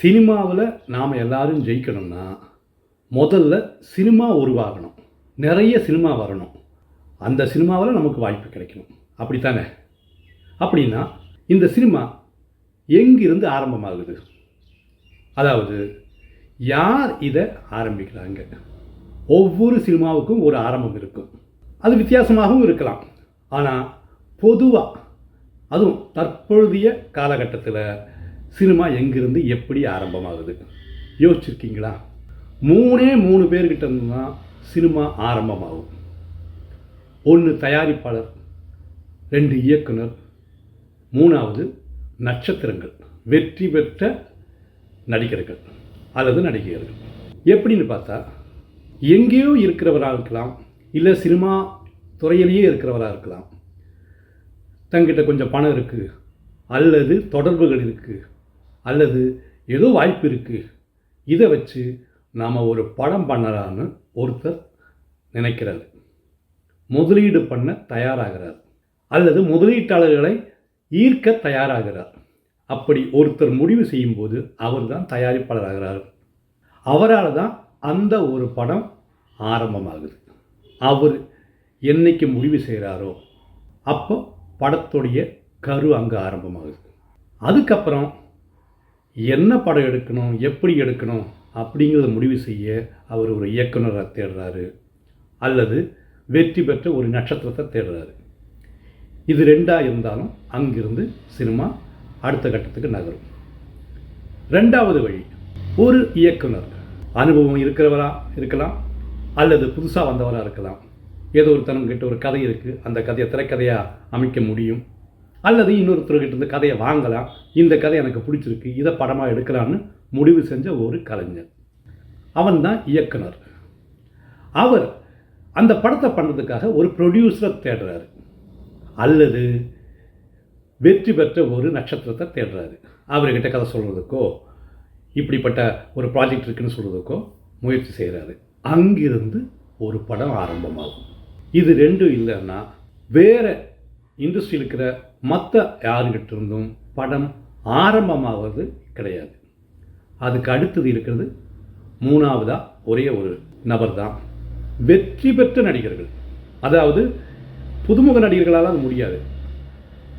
சினிமாவில் நாம் எல்லாரும் ஜெயிக்கணும்னா முதல்ல சினிமா உருவாகணும். நிறைய சினிமா வரணும். அந்த சினிமாவில் நமக்கு வாய்ப்பு கிடைக்கணும். அப்படித்தானே? அப்படின்னா இந்த சினிமா எங்கிருந்து ஆரம்பமாகுது? அதாவது யார் இதை ஆரம்பிக்கிறாங்க? ஒவ்வொரு சினிமாவுக்கும் ஒரு ஆரம்பம் இருக்கும். அது வித்தியாசமாகவும் இருக்கலாம். ஆனால் பொதுவாக அதுவும் தற்பொழுதைய காலகட்டத்தில் சினிமா எங்கிருந்து எப்படி ஆரம்பமாகுது? யோசிச்சிருக்கீங்களா? மூணே மூணு பேர்கிட்ட இருந்து தான் சினிமா ஆரம்பமாகும். ஒன்று தயாரிப்பாளர் ரெண்டு இயக்குனர் மூணாவது நட்சத்திரங்கள் வெற்றி பெற்ற நடிகர்கள் அல்லது நடிகையர்கள். எப்படின்னு பார்த்தா எங்கேயோ இருக்கிறவராக இருக்கலாம் இல்லை சினிமா துறையிலேயே இருக்கிறவராக இருக்கலாம் தங்கிட்ட கொஞ்சம் பணம் இருக்குது அல்லது தொடர்புகள் இருக்குது அல்லது ஏதோ வாய்ப்பு இருக்குது இதை வச்சு நாம் ஒரு படம் பண்ணலான்னு ஒருத்தர் நினைக்கிறார். முதலீடு பண்ண தயாராகிறார். அல்லது முதலீட்டாளர்களை ஈர்க்க தயாராகிறார். அப்படி ஒருத்தர் முடிவு செய்யும்போது அவர் தான் தயாரிப்பாளராகிறார். அவரால் தான் அந்த ஒரு படம் ஆரம்பமாகுது. அவர் என்னைக்கு முடிவு செய்கிறாரோ அப்போ படத்துடைய கரு அங்கே ஆரம்பமாகுது. அதுக்கப்புறம் என்ன படம் எடுக்கணும் எப்படி எடுக்கணும் அப்படிங்கிறத முடிவு செய்ய அவர் ஒரு இயக்குனராக தேடுறாரு. அல்லது வெற்றி பெற்ற ஒரு நட்சத்திரத்தை தேடுறாரு. இது ரெண்டாக இருந்தாலும் அங்கிருந்து சினிமா அடுத்த கட்டத்துக்கு நகரும். ரெண்டாவது வழி ஒரு இயக்குனர் அனுபவம் இருக்கிறவரா இருக்கலாம் அல்லது புதுசாக வந்தவராக இருக்கலாம். ஏதோ ஒருத்தனங்கிட்ட ஒரு கதை இருக்குது அந்த கதையை திரைக்கதையாக அமைக்க முடியும். அல்லது இன்னொருத்தர்கிட்ட இருந்து கதையை வாங்கலாம். இந்த கதை எனக்கு பிடிச்சிருக்கு இதை படமாக எடுக்கலான்னு முடிவு செஞ்ச ஒரு கலைஞர். அவன் தான் இயக்குனர். அவர் அந்த படத்தை பண்ணுறதுக்காக ஒரு ப்ரொடியூசரை தேடுறாரு. அல்லது வெற்றி பெற்ற ஒரு நட்சத்திரத்தை தேடுறாரு. அவர்கிட்ட கதை சொல்கிறதுக்கோ இப்படிப்பட்ட ஒரு ப்ராஜெக்ட் இருக்குன்னு சொல்கிறதுக்கோ முயற்சி செய்கிறாரு அங்கிருந்து ஒரு படம் ஆரம்பமாகும். இது ரெண்டும் இல்லைன்னா வேறு இண்டஸ்ட்ரி இருக்கிற மற்ற யாருக்கிட்ட இருந்தும் படம் ஆரம்பமாகிறது கிடையாது. அதுக்கு அடுத்தது இருக்கிறது மூணாவதாக ஒரே ஒரு நபர் தான் வெற்றி பெற்ற நடிகர்கள். அதாவது புதுமுக நடிகர்களால் அது முடியாது.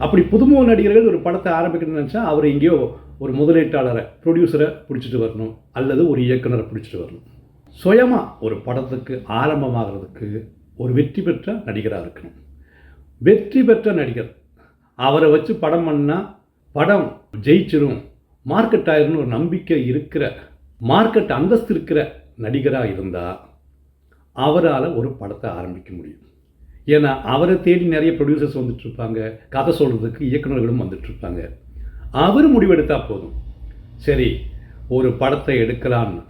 அப்படி புதுமுக நடிகர்கள் ஒரு படத்தை ஆரம்பிக்கணும்னு நினச்சா அவர் எங்கேயோ ஒரு முதலீட்டாளரை ப்ரொடியூசரை பிடிச்சிட்டு வரணும் அல்லது ஒரு இயக்குனரை பிடிச்சிட்டு வரணும். சுயமாக ஒரு படத்துக்கு ஆரம்பமாகிறதுக்கு ஒரு வெற்றி பெற்ற நடிகராக இருக்கணும். வெற்றி பெற்ற நடிகர் அவரை வச்சு படம் பண்ணால் படம் ஜெயிச்சிரும். மார்க்கெட் ஆயிரும்னு ஒரு நம்பிக்கை இருக்கிற மார்க்கெட் அந்தஸ்து இருக்கிற நடிகராக இருந்தால் அவரால் ஒரு படத்தை ஆரம்பிக்க முடியும். ஏன்னா அவரை தேடி நிறைய ப்ரொடியூசர்ஸ் வந்துட்டுருப்பாங்க கதை சொல்கிறதுக்கு இயக்குநர்களும் வந்துட்டுருப்பாங்க அவர் முடிவெடுத்தால் போதும். சரி ஒரு படத்தை எடுக்கலான்னு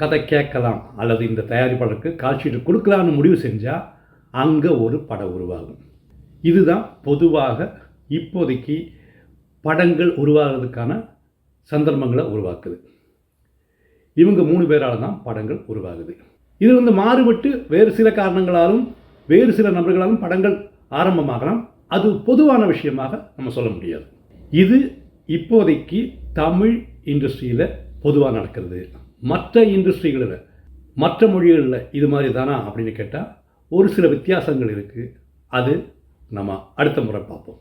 கதை கேட்கலாம் அல்லது இந்த தயாரிப்பாளருக்கு கால்ஷீட்டு கொடுக்கலான்னு முடிவு செஞ்சால் அங்கே ஒரு படம் உருவாகும். இதுதான் பொதுவாக இப்போதைக்கு படங்கள் உருவாகிறதுக்கான சந்தர்ப்பங்களை உருவாக்குது. இவங்க மூணு பேரால் தான் படங்கள் உருவாகுது. இது வந்து மாறுபட்டு வேறு சில காரணங்களாலும் வேறு சில நபர்களாலும் படங்கள் ஆரம்பமாகலாம். அது பொதுவான விஷயமாக நம்ம சொல்ல முடியாது. இது இப்போதைக்கு தமிழ் இண்டஸ்ட்ரியில் பொதுவாக நடக்கிறது. மற்ற இண்டஸ்ட்ரிகளில் மற்ற மொழிகளில் இது மாதிரி தானா அப்படின்னு கேட்டால் ஒரு சில வித்தியாசங்கள் இருக்குது அது நம்ம அடுத்த முறை பார்ப்போம்.